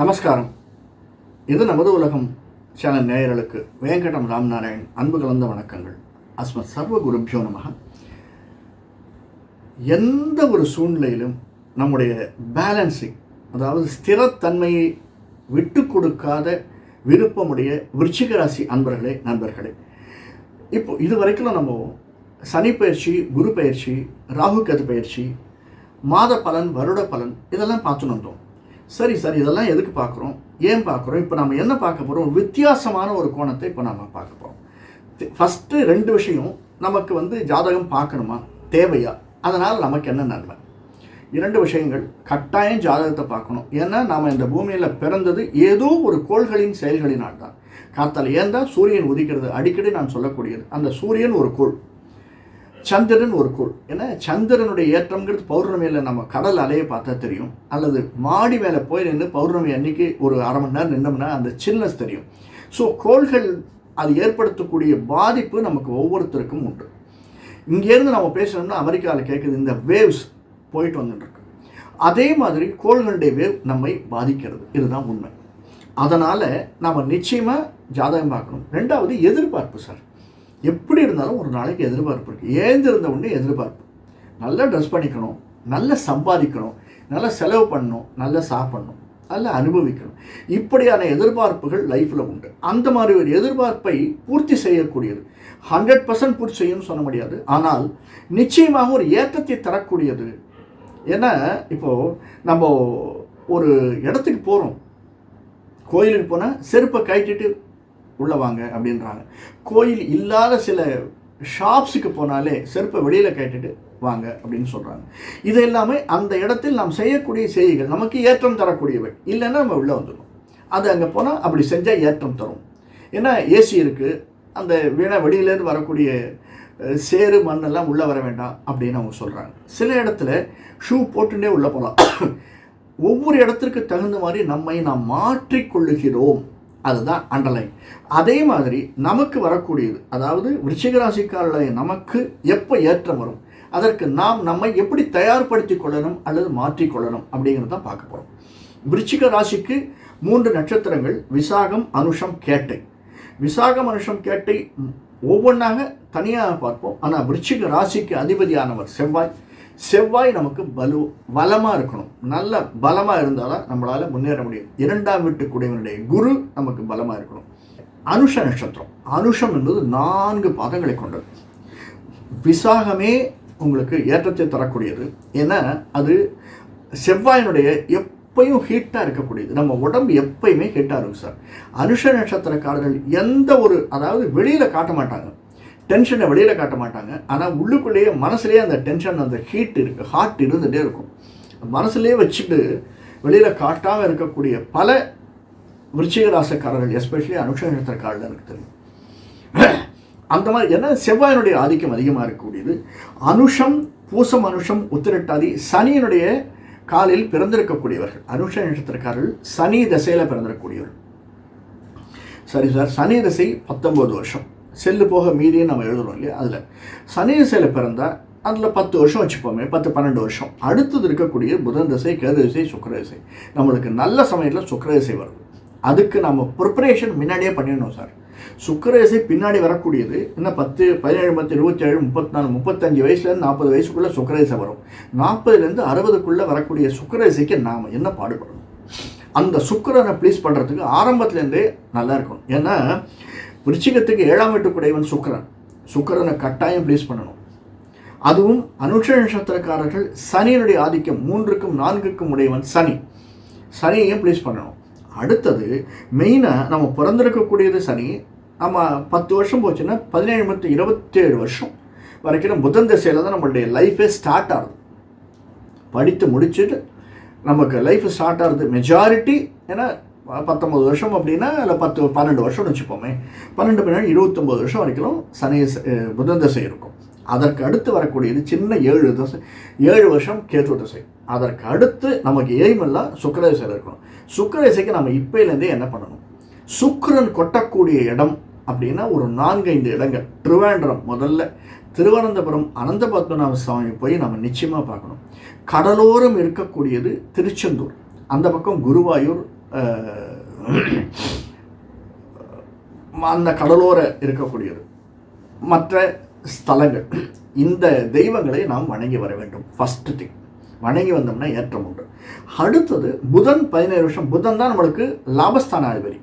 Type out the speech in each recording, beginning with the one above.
நமஸ்காரம். இது நமது உலகம். சேனல் நேயர்களுக்கு வேங்கடம் ராம்நாராயண் அன்பு கலந்த வணக்கங்கள். அஸ்மத் சர்வ குருபியோ நமக. எந்த ஒரு சூழ்நிலையிலும் நம்முடைய பேலன்சிங் அதாவது ஸ்திரத்தன்மையை விட்டு கொடுக்காத விருப்பமுடைய விருச்சிகராசி அன்பர்களே நண்பர்களே. இப்போ இது வரைக்கும் நம்ம சனி பயிற்சி குரு பயிற்சி ராகு கது பயிற்சி மாத பலன் வருட பலன் இதெல்லாம் பார்த்துன்னு வந்தோம். சரி சார் இதெல்லாம் எதுக்கு பார்க்குறோம்? ஏன் பார்க்குறோம்? இப்போ நம்ம என்ன பார்க்க போகிறோம் வித்தியாசமான ஒரு கோணத்தை இப்போ நம்ம பார்க்க போகிறோம் ஃபஸ்ட்டு ரெண்டு விஷயம் நமக்கு வந்து ஜாதகம் பார்க்கணுமா? தேவையா? அதனால் நமக்கு என்ன நன்மை? இரண்டு விஷயங்கள் கட்டாயம் ஜாதகத்தை பார்க்கணும். ஏன்னா நாம் இந்த பூமியில் பிறந்தது ஏதோ ஒரு கோள்களின் செயல்களினால் தான் காத்தால் ஏன் சூரியன் உதிக்கிறது? அடிக்கடி நான் சொல்லக்கூடியது. அந்த சூரியன் ஒரு கோள். சந்திரன் ஒரு கோள் ஏன்னா சந்திரனுடைய ஏற்றம்ங்கிறது பௌர்ணமியில் நம்ம கடல் அலையை பார்த்தா தெரியும். அல்லது மாடி மேலே போய் நின்று பௌர்ணமி அன்னைக்கு ஒரு அரை மணி நேரம் நின்னோம்னா அந்த சில்னஸ் தெரியும். ஸோ கோள்கள் அது ஏற்படுத்தக்கூடிய பாதிப்பு நமக்கு ஒவ்வொருத்தருக்கும் உண்டு. இங்கேருந்து நம்ம பேசணும்னா அமெரிக்காவில் கேட்குது இந்த வேவ்ஸ் போயிட்டு வந்துட்டுருக்கு. அதே மாதிரி கோள்களுடைய வேவ் நம்மை பாதிக்கிறது. இதுதான் உண்மை. அதனால் நம்ம நிச்சயமாக ஜாதகம் பார்க்கணும். ரெண்டாவது எதிர்பார்ப்பு சார் எப்படி இருந்தாலும் ஒரு நாளைக்கு எதிர்பார்ப்பு இருக்குது ஏந்திருந்த உடனே எதிர்பார்ப்பு. நல்லா ட்ரெஸ் பண்ணிக்கணும். நல்லா சம்பாதிக்கணும். நல்லா செலவு பண்ணணும். நல்லா சாப்பிடணும். நல்லா அனுபவிக்கணும். இப்படியான எதிர்பார்ப்புகள் லைஃப்பில் உண்டு. அந்த மாதிரி ஒரு எதிர்பார்ப்பை பூர்த்தி செய்யக்கூடியது. ஹண்ட்ரட் பர்சன்ட் பூர்த்தி செய்யும்னு சொல்ல முடியாது. ஆனால் நிச்சயமாக ஒரு ஏற்றத்தை தரக்கூடியது. ஏன்னா இப்போது நம்ம ஒரு இடத்துக்கு போகிறோம் கோயிலுக்கு போனால் செருப்பை கட்டிட்டு உள்ளே வாங்க அப்படின்றாங்க. கோயில் இல்லாத சில ஷாப்ஸுக்கு போனாலே செருப்பை வெளியில் கேட்டுட்டு வாங்க அப்படின்னு சொல்கிறாங்க இது எல்லாமே அந்த இடத்தில் நாம் செய்யக்கூடிய செய்திகள் நமக்கு ஏற்றம் தரக்கூடியவை. இல்லைன்னா நம்ம உள்ளே வந்துடும் அது அங்கே போனால் அப்படி செஞ்சால் ஏற்றம் தரும். ஏன்னா ஏசி இருக்குது அந்த வீணா வெளியிலேருந்து வரக்கூடிய சேரு சேறு மண்ணெல்லாம் உள்ளே வர வேண்டாம் அப்படின்னு அவங்க சொல்கிறாங்க சில இடத்துல ஷூ போட்டுட்டே உள்ளே போகலாம் ஒவ்வொரு இடத்திற்கு தகுந்த மாதிரி நம்மை நாம் மாற்றிக்கொள்ளுகிறோம். அதுதான் அண்டர்லைன் அதே மாதிரி நமக்கு வரக்கூடியது அதாவது விருச்சிகராசிக்காரர்களை நமக்கு எப்போ ஏற்றம் வரும்? அதற்கு நாம் நம்மை எப்படி தயார்படுத்தி கொள்ளணும் அல்லது மாற்றிக்கொள்ளணும் அப்படிங்கிறத தான் பார்க்க போகிறோம் விருச்சிக ராசிக்கு மூன்று நட்சத்திரங்கள் விசாகம் அனுஷம் கேட்டை. விசாகம் அனுஷம் கேட்டை ஒவ்வொன்றாக தனியாக பார்ப்போம். ஆனால் விருச்சிக ராசிக்கு அதிபதியானவர் செவ்வாய். செவ்வாய் நமக்கு பலு பலமாக இருக்கணும். நல்ல பலமாக இருந்தால் தான் நம்மளால் முன்னேற முடியும். இரண்டாம் வீட்டு குடைவனுடைய குரு நமக்கு பலமாக இருக்கணும். அனுஷ நட்சத்திரம். அனுஷம் என்பது நான்கு பாதங்களை கொண்டது. விசாகமே உங்களுக்கு ஏற்றத்தை தரக்கூடியது. ஏன்னா அது செவ்வாயினுடைய எப்பயும் ஹீட்டாக இருக்கக்கூடியது. நம்ம உடம்பு எப்பயுமே ஹீட்டாக இருக்கும் சார் அனுஷ நட்சத்திரக்காரர்கள் எந்த ஒரு அதாவது வெளியில் காட்ட மாட்டாங்க. டென்ஷனை வெளியில் காட்ட மாட்டாங்க. ஆனால் உள்ளுக்குள்ளேயே மனசுலேயே அந்த டென்ஷன் அந்த ஹீட் இருக்குது ஹார்ட் இருந்துகிட்டே இருக்கும். மனசுலேயே வச்சுட்டு வெளியில் காட்டாமல் இருக்கக்கூடிய பல விருச்சிகராசக்காரர்கள் எஸ்பெஷலி அனுஷகத்திற்காரர்கள் எனக்கு தெரியும். அந்த மாதிரி ஏன்னா செவ்வாயினுடைய ஆதிக்கம் அதிகமாக இருக்கக்கூடியது. அனுஷம் பூசம் அனுஷம் உத்திரட்டாதி சனியினுடைய காலில் பிறந்திருக்கக்கூடியவர்கள். அனுஷ நட்சத்திரக்காரர்கள் சனி தசையில் பிறந்திருக்கக்கூடியவர்கள். சரி சார் சனி தசை பத்தொம்போது வருஷம். செல்லு போக மீதியும் நம்ம எழுதுறோம் இல்லையா? அதில். சனி திசையில் பிறந்தால் அதில் பத்து வருஷம் வச்சுப்போமே பத்து பன்னெண்டு வருஷம். அடுத்தது இருக்கக்கூடிய புதன் திசை கேது திசை சுக்கர திசை. நம்மளுக்கு நல்ல சமயத்தில் சுக்கர திசை வருது அதுக்கு நம்ம ப்ரிப்பரேஷன் முன்னாடியே பண்ணிடணும் சார். சுக்கர திசை பின்னாடி வரக்கூடியது இன்னும் பத்து பதினேழு பத்து இருபத்தேழு முப்பத்தி நாலு முப்பத்தஞ்சு வயசுலேருந்து நாற்பது வயசுக்குள்ளே சுக்கர திசை வரும். நாற்பதுலேருந்து அறுபதுக்குள்ளே வரக்கூடிய சுக்கர திசைக்கு நாம் என்ன பாடுபடணும்? அந்த சுக்கரனை ப்ளீஸ் பண்ணுறதுக்கு ஆரம்பத்துலேருந்தே நல்லா இருக்கணும். ஏன்னா விருச்சிகத்துக்கு ஏழாம் வீட்டுக்குடையவன் சுக்கரன். சுக்கரனை கட்டாயம் ப்ளேஸ் பண்ணணும். அதுவும் அனுஷ நட்சத்திரக்காரர்கள் சனியினுடைய ஆதிக்கம் மூன்றுக்கும் நான்குக்கும் உடையவன் சனி. சனியையும் ப்ளேஸ் பண்ணணும்? அடுத்தது மெயினாக நம்ம பிறந்திருக்கக்கூடியது சனி. நம்ம பத்து வருஷம் போச்சுன்னா பதினேழு மற்ற இருபத்தேழு வருஷம் வரைக்கும் புதன் திசையில் தான் நம்மளுடைய லைஃபே ஸ்டார்ட் ஆகுது. படித்து முடிச்சுட்டு நமக்கு லைஃப் ஸ்டார்ட் ஆகுது. மெஜாரிட்டி ஏன்னா பத்தொம்பது வருஷம் அப்படின்னா இல்லை பத்து பன்னெண்டு வருஷம்னு வச்சுப்போமே. பன்னெண்டு பின்னாடி இருபத்தொம்போது வருஷம் வரைக்கும் சனி புதன் தசை இருக்கும். அதற்கு அடுத்து வரக்கூடியது சின்ன ஏழு தசை ஏழு வருஷம் கேது தசை. அதற்கு அடுத்து நமக்கு எய்மெல்லாம் சுக்கர தசையில் இருக்கணும். சுக்கர தசைக்கு நம்ம இப்பையிலேருந்தே என்ன பண்ணணும்? சுக்கரன் கொட்டக்கூடிய இடம் அப்படின்னா ஒரு நான்கைந்து இடங்கள். திருவேண்டரம் முதல்ல திருவனந்தபுரம் அனந்த பத்மநாப சுவாமி போய் நம்ம நிச்சயமாக பார்க்கணும். கடலோரம் இருக்கக்கூடியது திருச்செந்தூர். அந்த பக்கம் குருவாயூர் அந்த கடலோர இருக்கக்கூடியது. மற்ற ஸ்தலங்கள். இந்த தெய்வங்களை நாம் வணங்கி வர வேண்டும். ஃபஸ்ட்டு திங் வணங்கி வந்தோம்னா ஏற்றம் உண்டு. அடுத்தது புதன் பதினேழு வருஷம். புதன் தான் நம்மளுக்கு லாபஸ்தான அதிபதி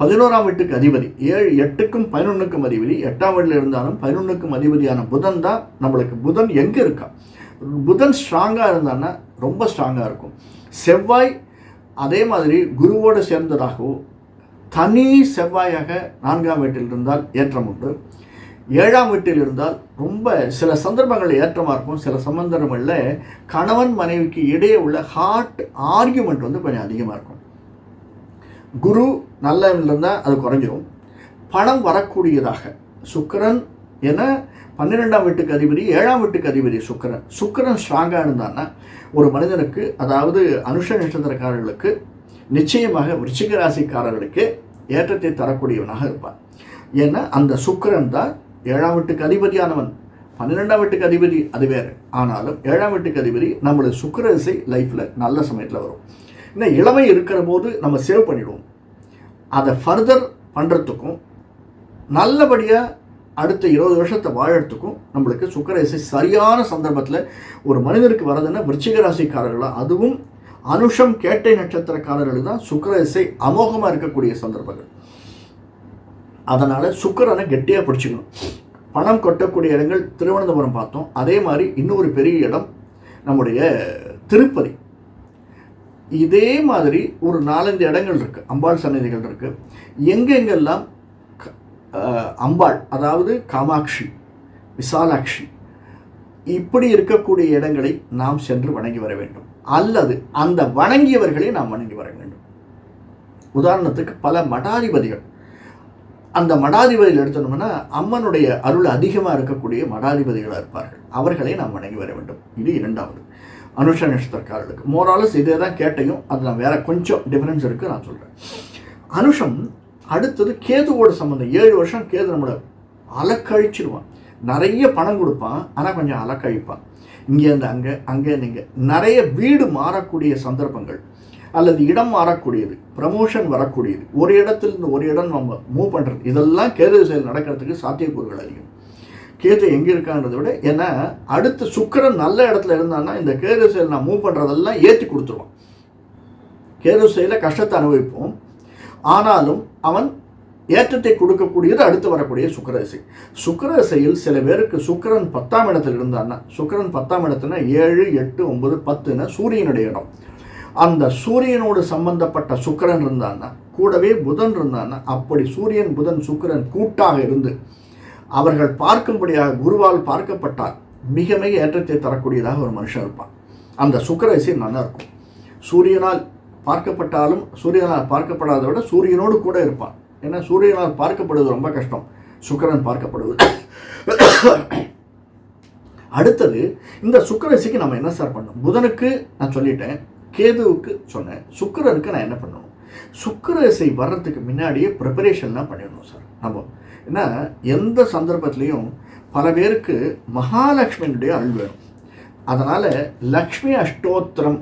பதினோராம் வீட்டுக்கு அதிபதி. ஏழு எட்டுக்கும் பதினொன்றுக்கும் அதிபதி. எட்டாம் வீட்டில் இருந்தாலும் பதினொன்றுக்கும் அதிபதியான புதன் தான் நம்மளுக்கு. புதன் எங்கே இருக்கா? புதன் ஸ்ட்ராங்காக இருந்தான்னா ரொம்ப ஸ்ட்ராங்காக இருக்கும். செவ்வாய் அதே மாதிரி குருவோடு சேர்ந்ததாகவோ தனி செவ்வாயாக நான்காம் வீட்டில் இருந்தால் ஏற்றம் உண்டு. ஏழாம் வீட்டில் இருந்தால் ரொம்ப சில சந்தர்ப்பங்களில் ஏற்றமாக இருக்கும் சில சந்தர்ப்பங்களில் கணவன் மனைவிக்கு இடையே உள்ள ஹார்ட் ஆர்கியூமெண்ட் வந்து கொஞ்சம் அதிகமாக இருக்கும். குரு நல்ல இருந்தால் அது குறைஞ்சிரும். பணம் வரக்கூடியதாக சுக்கிரன் என பன்னிரெண்டாம் வீட்டுக்கு அதிபதி ஏழாம் வீட்டுக்கு அதிபதி சுக்கிரன். சுக்கிரன் ஸ்ட்ராங்காக இருந்தான்னா ஒரு மனிதனுக்கு அதாவது அனுஷ நட்சத்திரக்காரர்களுக்கு நிச்சயமாக விருச்சிக ராசிக்காரர்களுக்கு ஏற்றத்தை தரக்கூடியவனாக இருப்பான். ஏன்னா அந்த சுக்கரன் தான் ஏழாம் வீட்டுக்கு அதிபதியானவன். பன்னிரெண்டாம் வீட்டுக்கு அதிபதி அது வேறு. ஆனாலும் ஏழாம் வீட்டுக்கு அதிபதி நம்மளுடைய சுக்கிரதிசை லைஃப்பில் நல்ல சமயத்தில் வரும். இன்னும் இளமை இருக்கிற போது நம்ம சேவ் பண்ணிவிடுவோம் அதை ஃபர்தர் பண்ணுறதுக்கும் நல்லபடியாக அடுத்த இருபது வருஷத்தை வாழறதுக்கும் நம்மளுக்கு சுக்கரசை சரியான சந்தர்ப்பத்தில் ஒரு மனிதருக்கு வரதுன்னா விருச்சிக ராசிக்காரர்களாக அதுவும் அனுஷம் கேட்டை நட்சத்திரக்காரர்கள் தான் சுக்கரசை அமோகமாக இருக்கக்கூடிய சந்தர்ப்பங்கள். அதனால் சுக்கரனை கெட்டியாக பிடிச்சிக்கணும். பணம் கொட்டக்கூடிய இடங்கள் திருவனந்தபுரம் பார்த்தோம். அதே மாதிரி இன்னொரு பெரிய இடம் நம்முடைய திருப்பதி. இதே மாதிரி ஒரு நாலஞ்சு இடங்கள் இருக்குது அம்பாள் சன்னதிகள் இருக்குது எங்கெங்கெல்லாம் அம்பாள் அதாவது காமாட்சி விசாலாட்சி இப்படி இருக்கக்கூடிய இடங்களை நாம் சென்று வணங்கி வர வேண்டும். அல்லது அந்த வணங்கியவர்களை நாம் வணங்கி வர வேண்டும். உதாரணத்துக்கு பல மடாதிபதிகள். அந்த மடாதிபதிகள் எடுத்தோம்னா அம்மனுடைய அருள் அதிகமாக இருக்கக்கூடிய மடாதிபதிகளாக இருப்பார்கள். அவர்களை நாம் வணங்கி வர வேண்டும். இது இரண்டாவது. அனுஷ நட்சத்திரக்காரர்களுக்கு. மோராலஸ் இதே தான் கேட்டையும் அது நான் வேற கொஞ்சம் டிஃபரன்ஸ் இருக்குது நான் சொல்கிறேன் அனுஷம் அடுத்தது கேதுவோட சம்மந்தம் ஏழு வருஷம் கேது நம்மளை அலக்கழிச்சிடுவான் நிறைய பணம் கொடுப்பான். ஆனால் கொஞ்சம் அலக்கழிப்பான். இங்கேருந்து அங்கே அங்கேருந்து இங்கே. நிறைய வீடு மாறக்கூடிய சந்தர்ப்பங்கள். அல்லது இடம் மாறக்கூடியது. ப்ரமோஷன் வரக்கூடியது. ஒரு இடத்துலேருந்து ஒரு இடம் நம்ம மூவ் பண்ணுறது இதெல்லாம் கேது செயல் நடக்கிறதுக்கு சாத்தியக்கூறுகள் அதிகம். கேது எங்கே இருக்கான்றதை விட ஏன்னா அடுத்து சுக்கரன் நல்ல இடத்துல இருந்தான்னா இந்த கேது செயல் நான் மூவ் பண்ணுறதெல்லாம் ஏற்றி கொடுத்துருவான். கேது செயலில் கஷ்டத்தை அனுபவிப்போம். ஆனாலும் அவன் ஏற்றத்தை கொடுக்கக்கூடியது அடுத்து வரக்கூடிய சுக்கிரதசை சுக்கிரதசையில் சில பேருக்கு சுக்கிரன் பத்தாம் இடத்தில் இருந்தான்னா சுக்கிரன் பத்தாம் இடத்துனா ஏழு எட்டு ஒன்பது பத்துன்னா சூரியனுடைய இடம். அந்த சூரியனோடு சம்பந்தப்பட்ட சுக்கிரன் இருந்தான்னா கூடவே புதன் இருந்தான்னா அப்படி சூரியன் புதன் சுக்கிரன் கூட்டாக இருந்து அவர்கள் பார்க்கும்படியாக குருவால் பார்க்கப்பட்டால் மிக மிக ஏற்றத்தை தரக்கூடியதாக ஒரு மனுஷன் இருப்பான். அந்த சுக்கிரதசை நல்லா இருக்கும் சூரியனால் பார்க்கப்பட்டாலும் சூரியனால் பார்க்கப்படாத விட சூரியனோடு கூட இருப்பான். ஏன்னா சூரியனால் பார்க்கப்படுவது ரொம்ப கஷ்டம். சுக்கரன் பார்க்கப்படுவது. அடுத்தது இந்த சுக்கரசிக்கு நம்ம என்ன சார் பண்ணணும்? புதனுக்கு நான் சொல்லிட்டேன் கேதுவுக்கு சொன்னேன் சுக்கிரனுக்கு நான் என்ன பண்ணணும்? சுக்கரசை வர்றதுக்கு முன்னாடியே ப்ரிப்பரேஷன்லாம் பண்ணிடணும் சார் நம்ம ஏன்னா எந்த சந்தர்ப்பத்துலேயும் பல பேருக்கு மகாலட்சுமியினுடைய அருள் வேணும். அதனால் லக்ஷ்மி அஷ்டோத்திரம்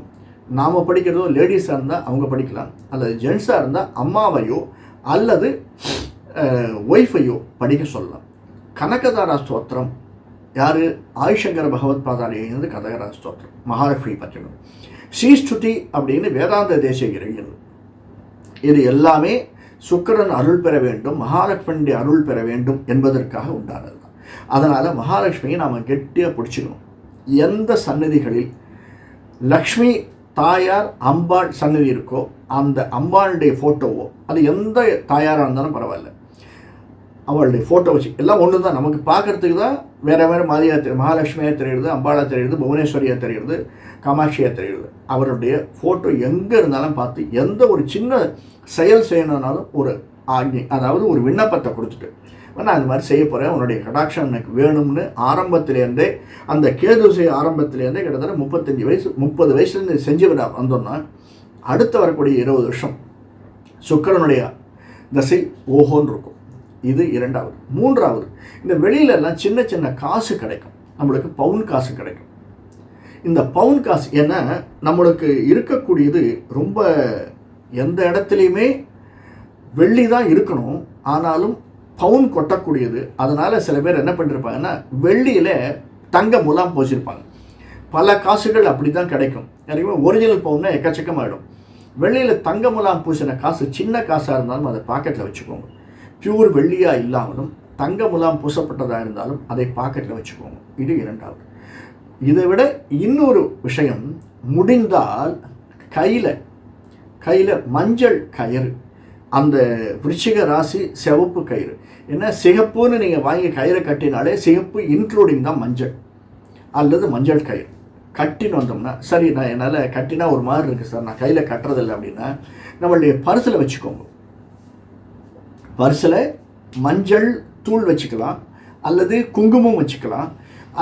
நாம் படிக்கிறதோ லேடிஸாக இருந்தால் அவங்க படிக்கலாம். அல்லது ஜென்ஸாக இருந்தால் அம்மாவையோ அல்லது ஒய்ஃபையோ படிக்க சொல்லலாம். கனகதாரா ஸ்தோத்திரம். யார்? ஆயுஷங்கர பகவத் பாதாரி எழுந்து கனகதாரா ஸ்தோத்திரம். மகாலட்சுமி பற்றினோம் ஸ்ரீஸ்துதி அப்படின்னு வேதாந்த தேசிய எழுதியது இது எல்லாமே சுக்கிரன் அருள் பெற வேண்டும் மகாலட்சுமியுடைய அருள் பெற வேண்டும் என்பதற்காக உண்டானது தான். அதனால் மகாலட்சுமியை நாம் கெட்டியாக பிடிச்சிக்கணும். எந்த சன்னதிகளில் லக்ஷ்மி தாயார் அம்பாள் சன்னதி இருக்கோ அந்த அம்பாளுடைய ஃபோட்டோவோ அது எந்த தாயாராக இருந்தாலும் பரவாயில்ல. அவளுடைய ஃபோட்டோ வச்சு எல்லாம் ஒன்று தான் நமக்கு பார்க்கறதுக்கு தான் வேறு வேறு மாதிரியாக தெரியும் மகாலட்சுமியாக தெரியுது அம்பாளாக தெரியுது புவனேஸ்வரியாக தெரியுது காமாட்சியாக தெரியுது. அவருடைய ஃபோட்டோ எங்கே இருந்தாலும் பார்த்து எந்த ஒரு சின்ன செயல் செய்யணுன்னாலும் ஒரு ஆக்ஞை அதாவது ஒரு விண்ணப்பத்தை கொடுத்துட்டு நான் அது மாதிரி செய்ய போகிறேன் உன்னுடைய கடாட்சம் எனக்கு வேணும்னு ஆரம்பத்திலேருந்தே அந்த கேதுசை ஆரம்பத்திலேருந்தே கிட்டத்தட்ட முப்பத்தஞ்சு வயசு முப்பது வயசுலேருந்து செஞ்சு விட வந்தோம்னா அடுத்து வரக்கூடிய இருபது வருஷம் சுக்கிரனுடைய தசை ஓஹோன்னு இருக்கும். இது இரண்டாவது. மூன்றாவது இந்த வெளியிலலாம் சின்ன சின்ன காசு கிடைக்கும். நம்மளுக்கு பவுன் காசு கிடைக்கும். இந்த பவுன் காசு ஏன்னா நம்மளுக்கு இருக்கக்கூடியது ரொம்ப எந்த இடத்துலையுமே வெள்ளி தான் இருக்கணும். ஆனாலும் பவுன் கொட்டக்கூடியது. அதனால் சில பேர் என்ன பண்ணிருப்பாங்கன்னா வெள்ளியில் தங்க முலாம் போச்சிருப்பாங்க. பல காசுகள் அப்படி தான் கிடைக்கும். யாருக்குமே ஒரிஜினல் பவுன்னா எக்கச்சக்கமாகிடும் வெள்ளியில் தங்க முலாம் பூசின காசு சின்ன காசாக இருந்தாலும் அதை பாக்கெட்டில் வச்சுக்கோங்க. பியூர் வெள்ளியாக இல்லாமலும் தங்க முலாம் பூசப்பட்டதாக இருந்தாலும் அதை பாக்கெட்டில் வச்சுக்கோங்க. இது இரண்டாவது. இதை விட இன்னொரு விஷயம் முடிந்தால் கையில் கையில் மஞ்சள் கயிறு. அந்த விருச்சிக ராசி சிவப்பு கயிறு. ஏன்னா சிகப்புன்னு நீங்கள் வாங்கி கயிறை கட்டினாலே சிகப்பு இன்க்ளூடிங் தான் மஞ்சள். அல்லது மஞ்சள் கயிறு. கட்டின்னு வந்தோம்னா சரி நான் என்னால் கட்டினா ஒரு மாதிரி இருக்குது சார் நான் கையில் கட்டுறதில்ல அப்படின்னா நம்மளுடைய பரிசில் வச்சுக்கோங்க. பரிசில் மஞ்சள் தூள் வச்சுக்கலாம் அல்லது குங்குமம் வச்சுக்கலாம்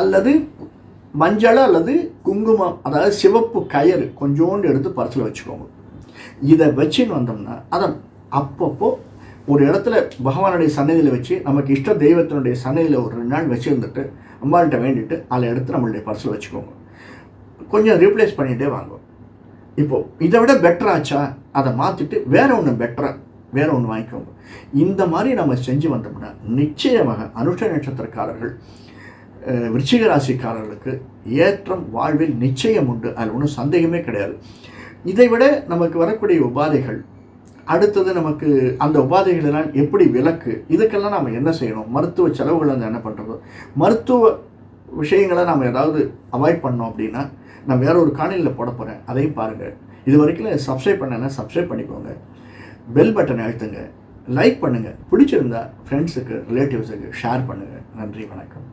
அல்லது மஞ்சள் அல்லது குங்குமம் அதாவது சிவப்பு கயிறு கொஞ்சோண்டு எடுத்து பரிசில் வச்சுக்கோங்க. இதை வச்சுன்னு வந்தோம்னா அதை அப்பப்போ ஒரு இடத்துல பகவானுடைய சன்னதியில் வச்சு நமக்கு இஷ்ட தெய்வத்தினுடைய சன்னதியில் ஒரு ரெண்டு நாள் வச்சுருந்துட்டு அம்பாள்கிட்ட வேண்டிட்டு அதில் எடுத்து நம்மளுடைய பர்ஸில் வச்சுக்கோங்க. கொஞ்சம் ரீப்ளேஸ் பண்ணிகிட்டே வாங்குவோம் இப்போது இதை விட பெட்டராச்சா அதை மாற்றிட்டு வேறு ஒன்று பெட்டராக வேற ஒன்று வாங்கிக்கோங்க. இந்த மாதிரி நம்ம செஞ்சு வந்தோம்னா நிச்சயமாக அனுஷ நட்சத்திரக்காரர்கள் விருச்சிக ராசிக்காரர்களுக்கு ஏற்றம் வாழ்வில் நிச்சயம் உண்டு. அதில் ஒன்றும் சந்தேகமே கிடையாது. இதை விட நமக்கு வரக்கூடிய உபாதைகள் அடுத்தது நமக்கு அந்த உபாதைகள் எல்லாம் எப்படி விலக்கு இதுக்கெல்லாம் நாம் என்ன செய்யணும்? மருத்துவ செலவுகள் என்ன பண்ணுறது மருத்துவ விஷயங்களை நம்ம ஏதாவது அவாய்ட் பண்ணோம் அப்படின்னா நான் வேற ஒரு காணொலியில் போட போகிறேன் அதையும் பாருங்கள் இது வரைக்கும் சப்ஸ்கிரைப் பண்ணேன்னா சப்ஸ்கிரைப் பண்ணிக்கோங்க. பெல் பட்டனை அழுத்துங்க. லைக் பண்ணுங்கள் பிடிச்சிருந்தா ஃப்ரெண்ட்ஸுக்கு ரிலேட்டிவ்ஸுக்கு ஷேர் பண்ணுங்கள் நன்றி வணக்கம்.